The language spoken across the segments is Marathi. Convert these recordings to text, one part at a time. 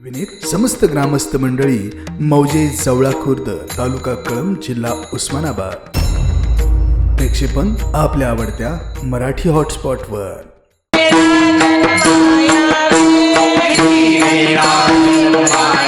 विनीत समस्त ग्रामस्थ मंडळी मौजे जवळा खुर्द तालुका कळंब जिल्हा उस्मानाबाद प्रक्षेपण आपल्या आवडत्या मराठी हॉटस्पॉटवर वर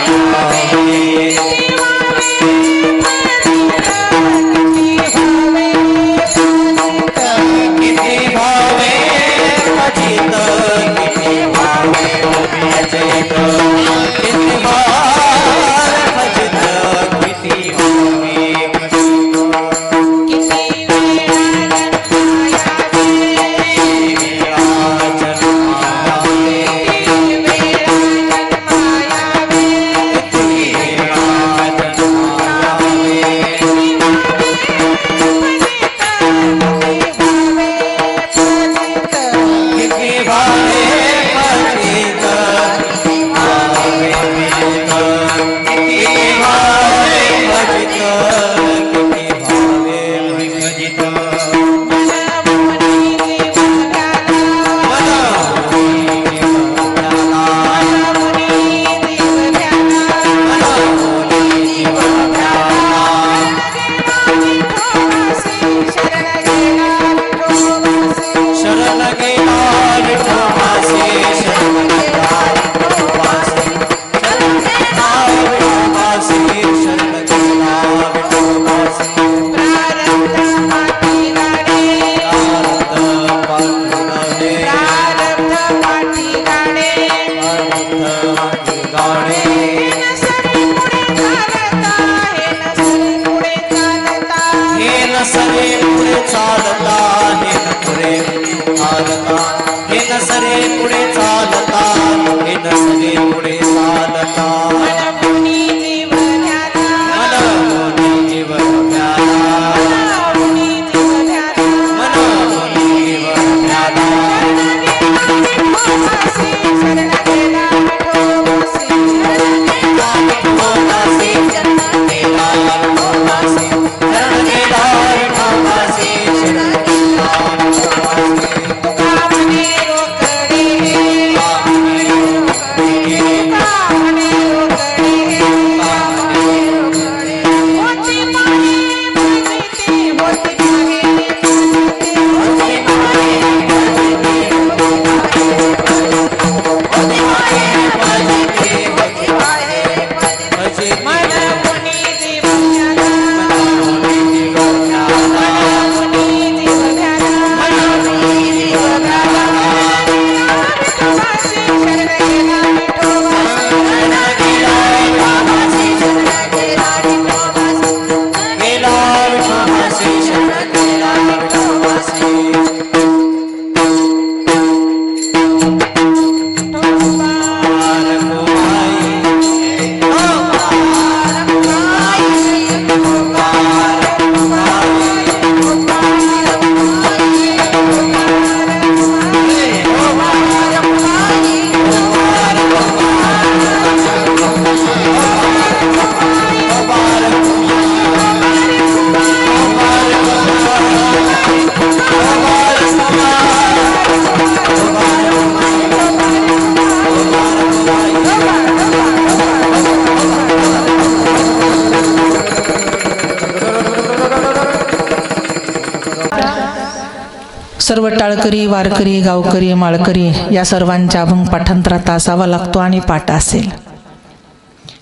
सर्व टाळकरी वारकरी गावकरी माळकरी या सर्वांच्या अभंग पाठांतरात असावा लागतो आणि पाठ असेल.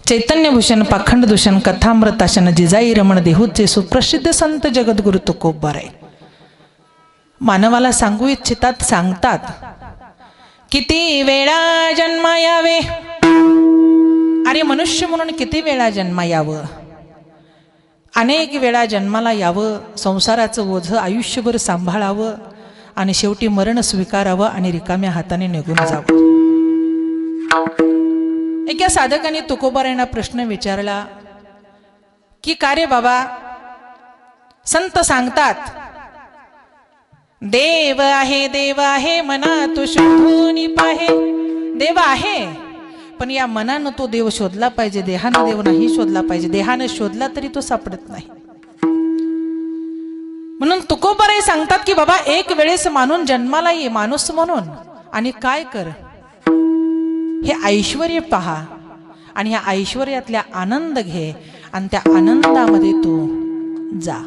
चैतन्यभूषण पाखंड दूषण कथामृताशन जिजाई रमण देहूचे सुप्रसिद्ध संत जगद्गुरु तुकोबाराय मानवाला सांगू इच्छितात सांगतात. किती वेळा जन्मा यावे अरे मनुष्य म्हणून किती वेळा जन्मा यावं अनेक वेळा जन्माला यावं संसाराचं ओझं आयुष्यभर सांभाळावं आणि शेवटी मरण स्वीकारावं आणि रिकाम्या हाताने निघून जावं. एका साधकाने यांना प्रश्न विचारला की का रे बाबा संत सांगतात देव आहे देव आहे मना तू शोधून पाहे. देव आहे पण या मनानं तो देव शोधला पाहिजे देहानं देव नाही शोधला पाहिजे. देहानं शोधला तरी तो सापडत नाही. म्हणून तुकोबाराई सांगतात की बाबा एक वेळेस मानून जन्माला ये माणूस म्हणून. आणि काय कर? हे ऐश्वर पहा. आणि या ऐश्वर्यातल्या आनंद घे. आणि त्या आनंदामध्ये तू जा.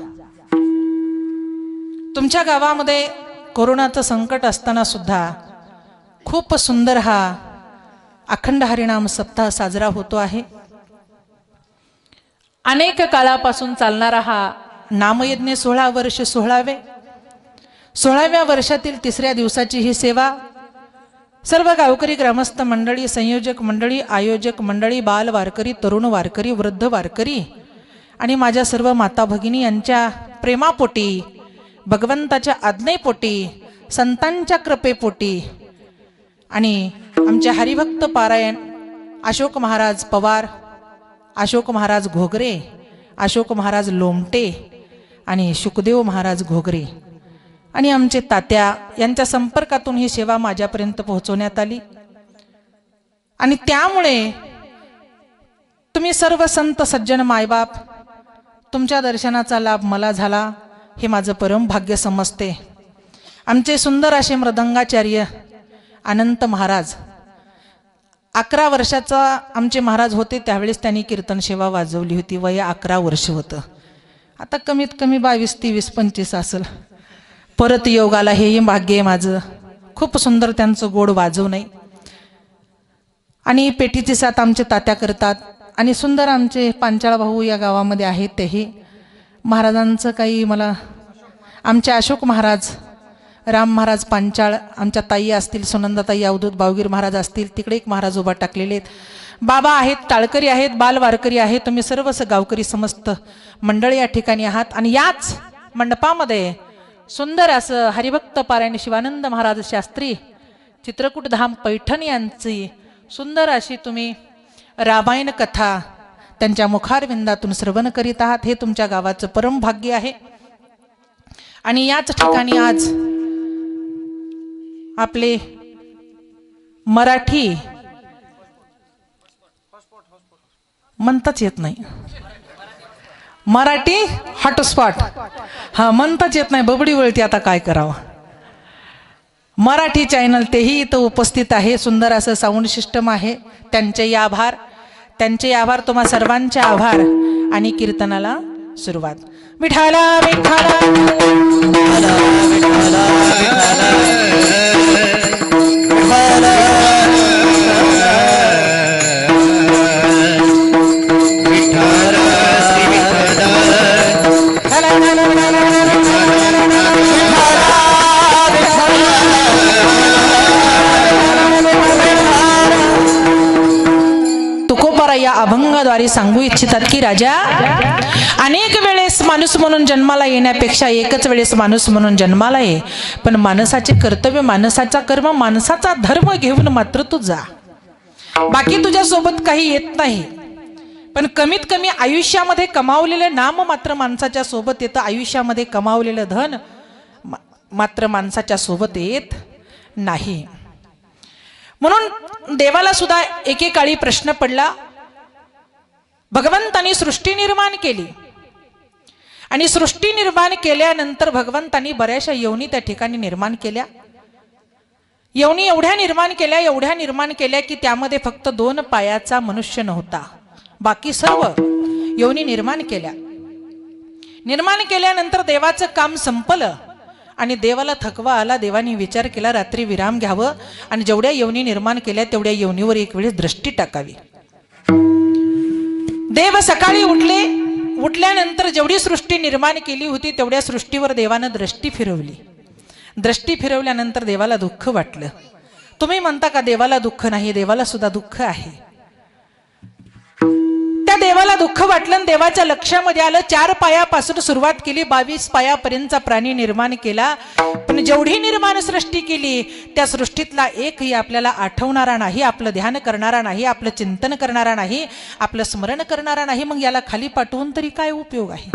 तुमच्या गावामध्ये कोरोनाचं संकट असताना सुद्धा खूप सुंदर हा अखंड हरिणाम सप्ताह साजरा होतो आहे. अनेक काळापासून चालणारा हा नामयज्ञ सोळा वर्ष सोळावे. सोळाव्या वर्षातील तिसऱ्या दिवसाची ही सेवा सर्व गावकरी ग्रामस्थ मंडळी संयोजक मंडळी आयोजक मंडळी बाल वारकरी तरुण वारकरी वृद्ध वारकरी आणि माझ्या सर्व माता भगिनी यांच्या प्रेमापोटी भगवंताच्या आज्ञेपोटी संतांच्या कृपेपोटी आणि आमचे हरिभक्त पारायण अशोक महाराज पवार अशोक महाराज घोगरे अशोक महाराज लोमटे आणि शुकदेव महाराज घोगरे आणि आमचे तात्या यांच्या संपर्कातून ही सेवा माझ्यापर्यंत पोहोचवण्यात आली. आणि त्यामुळे तुम्ही सर्व संत सज्जन मायबाप तुमच्या दर्शनाचा लाभ मला झाला हे माझं परम भाग्य समजते. आमचे सुंदर असे मृदंगाचार्य अनंत महाराज अकरा वर्षाचा आमचे महाराज होते त्यावेळेस त्यांनी कीर्तन सेवा वाजवली होती वय अकरा वर्ष होतं. आता कमीत कमी बावीस तेवीस पंचवीस असेल. परत योगाला हेही भाग्य आहे माझं. खूप सुंदर त्यांचं गोड वाजवणं आणि पेटीची साथ आमचे तात्या करतात. आणि सुंदर आमचे पांचाळ भाऊ या गावामध्ये आहेत तेही. महाराजांचं काही मला आमचे अशोक महाराज राम महाराज पांचाळ आमच्या ताई असतील सुनंदाताई अवधूत भावगीर महाराज असतील तिकडे एक महाराज उभा टाकलेले आहेत. बाबा आहेत टाळकरी आहेत बालवारकरी आहेत तुम्ही सर्वच गावकरी समस्त मंडळी या ठिकाणी आहात. आणि याच मंडपामध्ये सुंदर असं हरिभक्त पारायण शिवानंद महाराज शास्त्री चित्रकूट धाम पैठण यांची सुंदर अशी तुम्ही रामायण कथा त्यांच्या मुखारविंदातून श्रवण करीत आहात. हे तुमच्या गावाचं परम भाग्य आहे. आणि याच ठिकाणी आज आपले मराठी म्हणताच येत नाही. मराठी हॉटस्पॉट. हा म्हणताच येत नाही. बबडी वळती आता काय करावं? मराठी चॅनल तेही इथं उपस्थित आहे. सुंदर असं साऊंड सिस्टम आहे. त्यांचे आभार. त्यांचे आभार. तुम्हा सर्वांचे आभार. आणि कीर्तनाला सुरुवात. विठाला विठाला अभंगाद्वारे सांगू इच्छितात की राजा अनेक वेळेस माणूस म्हणून जन्माला येण्यापेक्षा एकच वेळेस माणूस म्हणून जन्माला ये. पण माणसाचे कर्तव्य माणसाचा कर्म माणसाचा धर्म घेऊन मात्र तू जा. बाकी तुझ्यासोबत काही येत नाही. पण कमीत कमी आयुष्यामध्ये कमावलेलं नाम मात्र माणसाच्या सोबत येतं. आयुष्यामध्ये कमावलेलं धन मात्र माणसाच्या सोबत येत नाही. म्हणून देवाला सुद्धा एकेकाळी प्रश्न पडला भगवंतानी सृष्टी निर्माण केली. आणि सृष्टी निर्माण केल्यानंतर भगवंतानी बऱ्याचशा यवनी त्या ठिकाणी निर्माण केल्या. यवनी एवढ्या निर्माण केल्या एवढ्या निर्माण केल्या की त्यामध्ये फक्त दोन पायाचा मनुष्य नव्हता. बाकी सर्व यवनी निर्माण केल्या. निर्माण केल्यानंतर देवाचं काम संपलं आणि देवाला थकवा आला. देवाने विचार केला रात्री विराम घ्यावं. आणि जेवढ्या यवनी निर्माण केल्या तेवढ्या यवनीवर एक वेळेस दृष्टी टाकावी. देव सकाळी उठले उठल्यानंतर जेवढी सृष्टी निर्माण केली होती तेवढ्या सृष्टीवर देवानं दृष्टी फिरवली. दृष्टी फिरवल्यानंतर देवाला दुःख वाटलं. तुम्ही म्हणता का देवाला दुःख नाही देवाला सुद्धा दुःख आहे. दुःख वाटलं देवाच्या लक्षामध्ये आलं चार पायापासून सुरुवात केली बावीस पायापर्यंतचा प्राणी निर्माण केला. पण जेवढी निर्माण सृष्टी केली त्या सृष्टीतला एकही आपल्याला आठवणारा नाही आपलं ध्यान करणारा नाही आपलं चिंतन करणारा नाही आपलं स्मरण करणारा नाही मग याला खाली पाठवून तरी काय उपयोग आहे?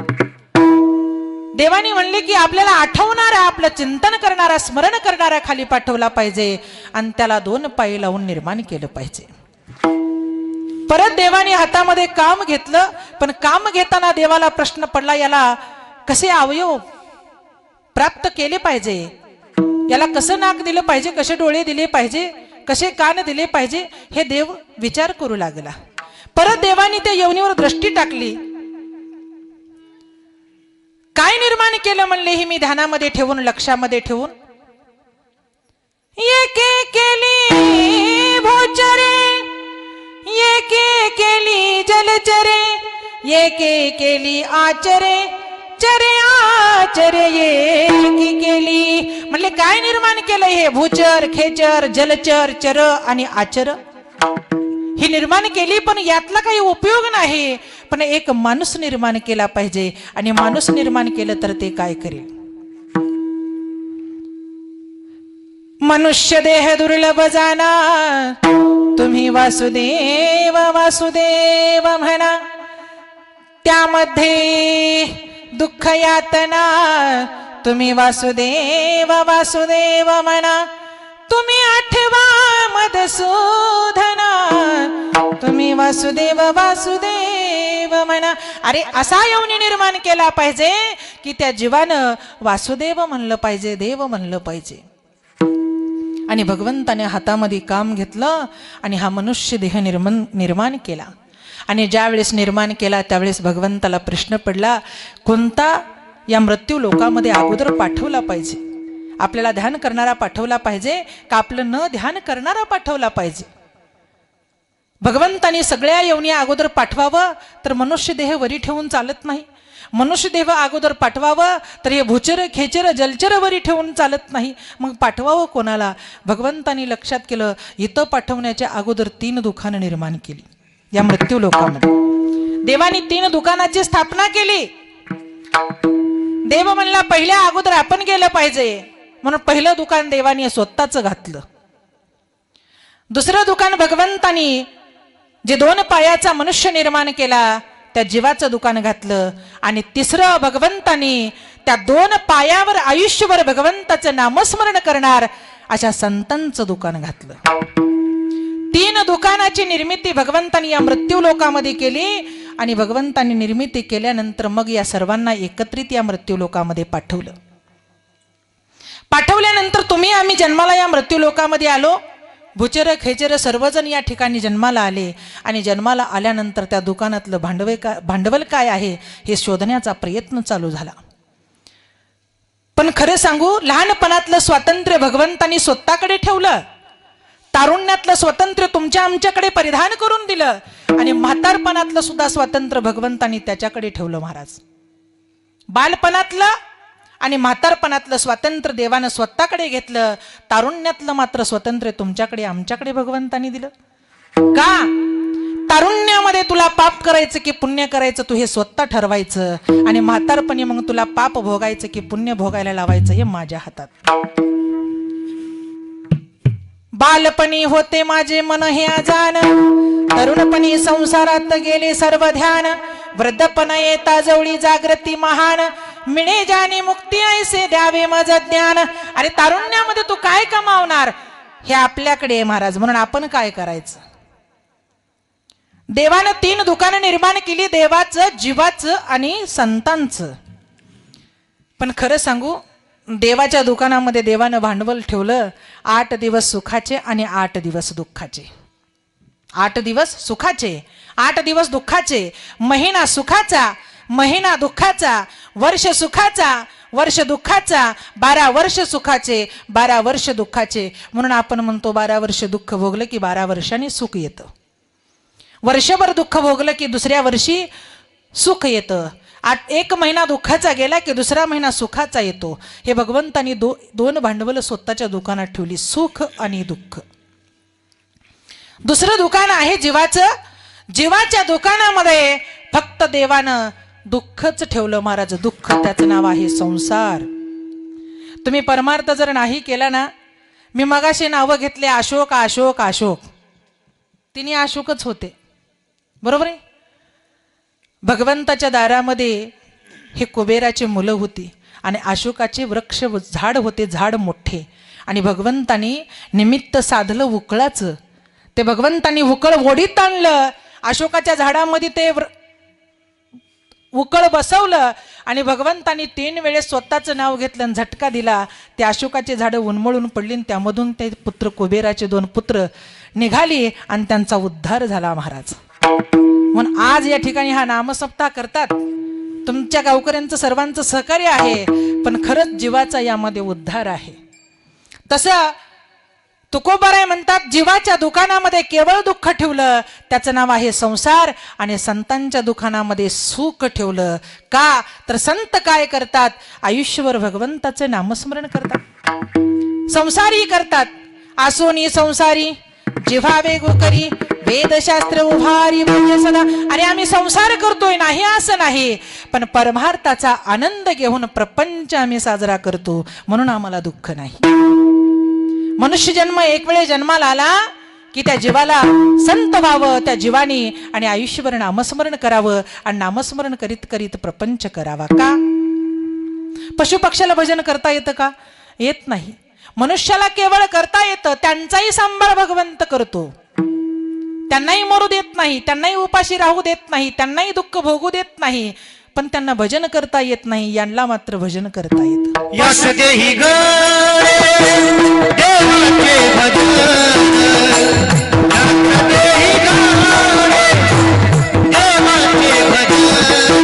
देवाने म्हणले की आपल्याला आठवणारा आपलं चिंतन करणारा स्मरण करणारा खाली पाठवला पाहिजे आणि त्याला दोन पाय लावून निर्माण केलं पाहिजे. परत देवाने हातामध्ये काम घेतलं पण काम घेताना देवाला प्रश्न पडला याला कसे अवयव प्राप्त केले पाहिजे? याला कसं नाक दिलं पाहिजे कसे डोळे दिले पाहिजे कसे कान दिले पाहिजे हे देव विचार करू लागला. परत देवानी त्या यवनीवर दृष्टी टाकली. काय निर्माण केलं म्हणले ही मी ध्यानामध्ये ठेवून लक्षामध्ये ठेवून? एक केली भोचरे एके केली जलचरे एके केली आचरे चरे आचरे एकी केली. म्हणले काय निर्माण केलं हे? भूचर खेचर जलचर चर आणि आचर? ही निर्माण केली पण यातला काही उपयोग नाही. पण एक माणूस निर्माण केला पाहिजे. आणि माणूस निर्माण केलं तर ते काय करेल? मनुष्य देह दुर्लभ जाणार. तुम्ही वासुदेव वासुदेव म्हणा. त्यामध्ये दुःख यातना. तुम्ही वासुदेव वासुदेव म्हणा. तुम्ही आठवा मधुसूदना तुम्ही वासुदेव वासुदेव म्हणा. अरे असा यवनी निर्माण केला पाहिजे की त्या जीवानं वासुदेव म्हणलं पाहिजे देव म्हणलं पाहिजे. आणि भगवंताने हातामध्ये काम घेतलं आणि हा मनुष्य देह निर्माण निर्माण केला. आणि ज्यावेळेस निर्माण केला त्यावेळेस भगवंताला प्रश्न पडला कोणता या मृत्यू लोकामध्ये अगोदर पाठवला पाहिजे? आपल्याला ध्यान करणारा पाठवला पाहिजे का आपलं न ध्यान करणारा पाठवला पाहिजे? भगवंताने सगळ्या येवणी अगोदर पाठवावं तर मनुष्य देह वरी ठेवून चालत नाही. मनुष्य देह अगोदर पाठवावं तर हे भूचर खेचर जलचरवरी ठेवून चालत नाही. मग पाठवावं कोणाला? भगवंतानी लक्षात केलं इथं पाठवण्याच्या अगोदर तीन दुकानं निर्माण केली. या मृत्यू लोकांमध्ये. देवानी तीन दुकानाची स्थापना केली. देव म्हणला पहिल्या अगोदर आपण गेलं पाहिजे. म्हणून पहिलं दुकान देवानी स्वतःच घातलं. दुसरं दुकान भगवंतानी जे दोन पायाचा मनुष्य निर्माण केला त्या जीवाचं दुकान घातलं आणि तिसरं भगवंतानी त्या दोन पायावर आयुष्यभर भगवंताचं नामस्मरण करणार अशा संतांचं दुकान घातलं. तीन दुकानाची निर्मिती भगवंतानी या मृत्यू लोकामध्ये केली आणि भगवंतानी निर्मिती केल्यानंतर मग या सर्वांना एकत्रित या मृत्यू लोकामध्ये पाठवलं. पाठवल्यानंतर तुम्ही आम्ही जन्माला या मृत्यू लोकामध्ये आलो. भुचर खेचर सर्वजण या ठिकाणी जन्माला आले. आणि जन्माला आल्यानंतर त्या दुकानातलं भांडवल का भांडवल काय आहे हे शोधण्याचा प्रयत्न चालू झाला. पण खरं सांगू लहानपणातलं स्वातंत्र्य भगवंतांनी स्वतःकडे ठेवलं. तारुण्यातलं स्वातंत्र्य तुमच्या आमच्याकडे परिधान करून दिलं. आणि म्हातारपणातलं सुद्धा स्वातंत्र्य भगवंतांनी त्याच्याकडे ठेवलं महाराज. बालपणातलं आणि म्हातारपणातलं स्वातंत्र्य देवानं स्वतःकडे घेतलं तारुण्यातलं मात्र स्वातंत्र्य तुमच्याकडे आमच्याकडे भगवंतानी दिलं. का? तारुण्यामध्ये तुला पाप करायचं की पुण्य करायचं तू हे स्वतः ठरवायचं. आणि म्हातारपणी मग तुला पाप भोगायचं की पुण्य भोगायला लावायचं हे माझ्या हातात. बालपणी होते माझे मन हे अजान तरुणपणी संसारात गेले सर्व ध्यान वृद्धपण येता जवळी जागृती महान मिळे जाणे मुक्ती ऐसे द्यावे मज ज्ञान. अरे तारुण्यामध्ये तू काय कमावणार? हे आपल्याकडे आहे महाराज म्हणून आपण काय करायचं? देवानं तीन दुकानं निर्माण केली देवाचं जीवाचं आणि संतांचं. पण खरं सांगू देवाच्या दुकानामध्ये देवानं भांडवल ठेवलं आठ दिवस सुखाचे आणि आठ दिवस दुःखाचे. आठ दिवस सुखाचे आठ दिवस दुःखाचे महिना सुखाचा महिना दुःखाचा वर्ष सुखाचा वर्ष दुःखाचा बारा वर्ष सुखाचे बारा वर्ष दुःखाचे. म्हणून आपण म्हणतो बारा वर्ष दुःख भोगलं की बारा वर्षांनी सुख येतं. वर्षभर दुःख भोगलं की दुसऱ्या वर्षी सुख येतं. आठ एक महिना दुःखाचा गेला की दुसरा महिना सुखाचा येतो. हे भगवंतानी दो दोन भांडवल स्वतःच्या दुकानात ठेवली सुख आणि दुःख. दुसरं दुकान आहे जीवाचं. जीवाच्या दुकानामध्ये फक्त देवानं दुःखच ठेवलं महाराज दुःख. त्याचं नाव आहे संसार. तुम्ही परमार्थ जर नाही केला ना मी मगाशी नावं घेतले अशोक अशोक अशोक. तिने अशोकच होते. बरोबर आहे? भगवंताच्या दारामध्ये हे कुबेराची मुलं होती आणि अशोकाचे वृक्ष झाड होते झाड मोठे. आणि भगवंतानी निमित्त साधलं उकळाचं. ते भगवंतानी उकळ ओढीत आणलं. अशोकाच्या झाडामध्ये ते व्र- उकळ बसवलं आणि भगवंतानी तीन वेळेस स्वतःचं नाव घेतलं आणि झटका दिला. ते अशोकाचे झाडं उन्मळून पडली आणि त्यामधून ते पुत्र कुबेराचे दोन पुत्र निघाली आणि त्यांचा उद्धार झाला महाराज. म्हणून आज या ठिकाणी हा नामसप्ताह करतात. तुमच्या गावकऱ्यांचं सर्वांचं सहकार्य आहे पण खरंच जीवाचा यामध्ये उद्धार आहे. तसं तुकोबाराय म्हणतात जीवाच्या दुकानामध्ये केवळ दुःख ठेवलं त्याचं नाव आहे संसार आणि संतांच्या दुकानामध्ये सुख ठेवलं. का? तर संत काय करतात? आयुष्यभर भगवंताचं नामस्मरण करतात. संसारी करतात. आसोनी संसारी जिव्हा वेगो करी वेदशास्त्र उभारी म्हणजे सदा. आणि आम्ही संसार करतोय नाही असं नाही. पण परमार्थाचा आनंद घेऊन प्रपंच आम्ही साजरा करतो म्हणून आम्हाला दुःख नाही. मनुष्य जन्म एक वेळे जन्माला आला की त्या जीवाला संत व्हावं त्या जीवानी आणि आयुष्यभर नामस्मरण करावं आणि नामस्मरण करीत करीत प्रपंच करावा का? पशुपक्ष्याला भजन करता येतं का? येत नाही. मनुष्याला केवळ करता येतं त्यांचाही सांभाळ भगवंत करतो. त्यांनाही मरू देत नाही त्यांनाही उपाशी राहू देत नाही त्यांनाही दुःख भोगू देत नाही. पण त्यांना भजन करता येत नाही यांना मात्र भजन करता येत. यश देही देवाचे भजन. देही देवाचे भजन.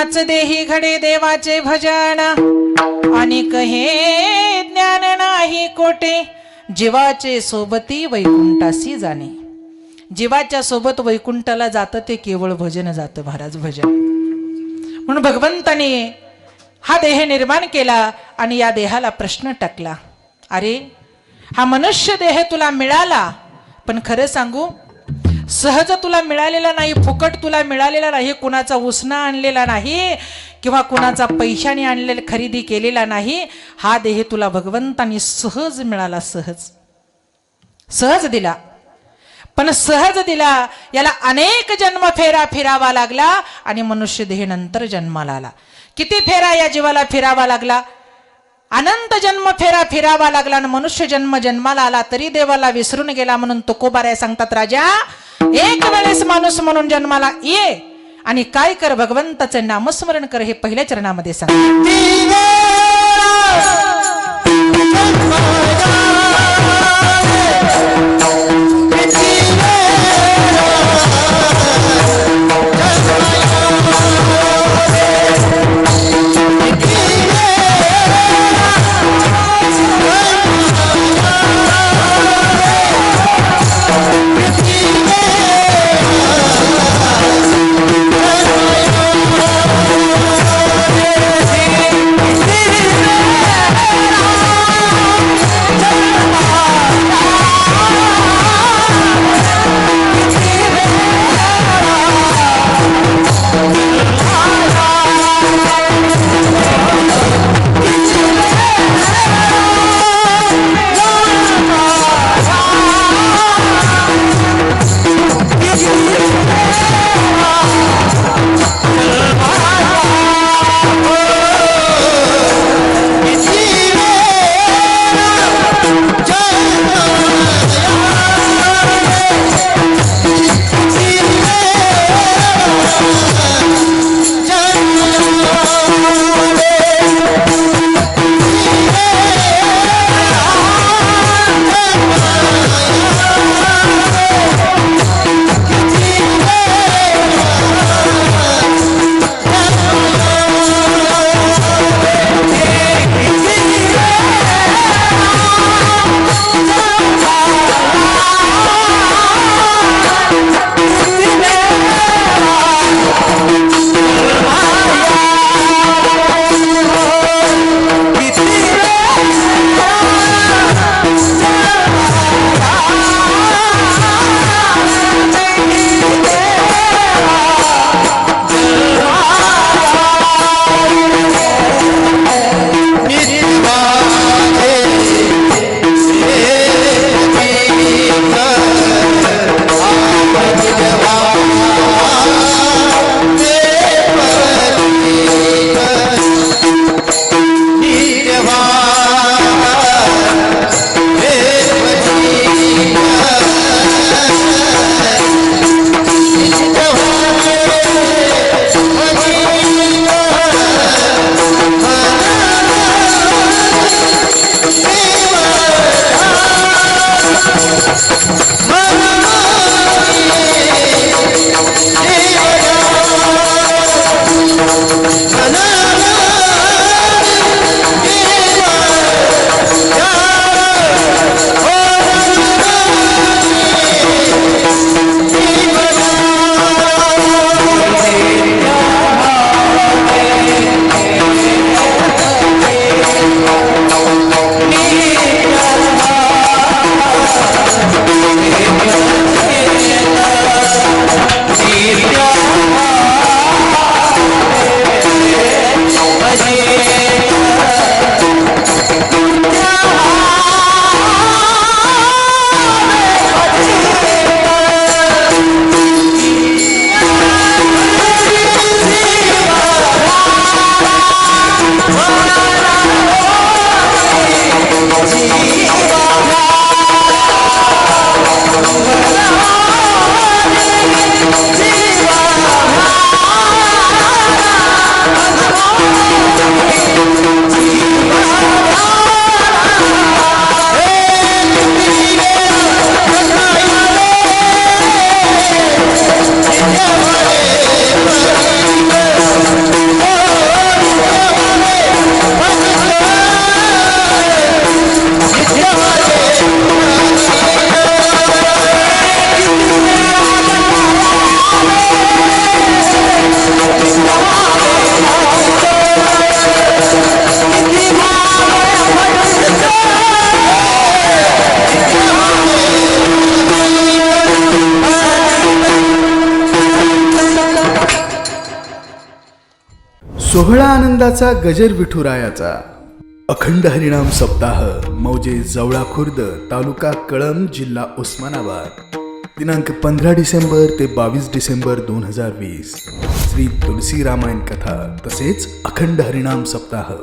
याच देही घडे देवाचे भजन. आणि कहे ज्ञान नाही कोटे जीवाचे सोबती वैकुंठासी जाणे. जीवाच्या सोबत वैकुंठाला जातं ते केवळ भजन जातं महाराज भजन. म्हणून भगवंताने हा देह निर्माण केला आणि या देहाला प्रश्न टाकला. अरे हा मनुष्य देह तुला मिळाला पण खरं सांगू सहज तुला मिळालेला नाही फुकट तुला मिळालेला नाही कुणाचा उसना आणलेला नाही किंवा कुणाचा पैशाने आणलेला खरेदी केलेला नाही हा देह तुला भगवंतानी सहज मिळाला सहज. सहज दिला. पण सहज दिला याला अनेक जन्म फेरा फिरावा लागला आणि मनुष्य देह नंतर जन्माला आला. किती फेरा या जीवाला फिरावा लागला? अनंत जन्म फेरा फिरावा लागला आणि मनुष्य जन्म जन्माला आला तरी देवाला विसरून गेला म्हणून तुकोबाराय सांगतात राजा एक वेळेस माणूस म्हणून जन्माला ये आणि काय कर भगवंताचं नामस्मरण कर हे पहिल्या चरणामध्ये सांग. सोहळा आनंदाचा गजर विठुरायाचा. अखंड हरिणाम सप्ताह मौजे जवळा खुर्द तालुका कळम जिल्हा उस्मानाबाद. दिनांक पंधरा डिसेंबर ते बावीस डिसेंबर दोन हजार वीस. श्री तुलसी रामायण कथा तसेच अखंड हरिणाम सप्ताह.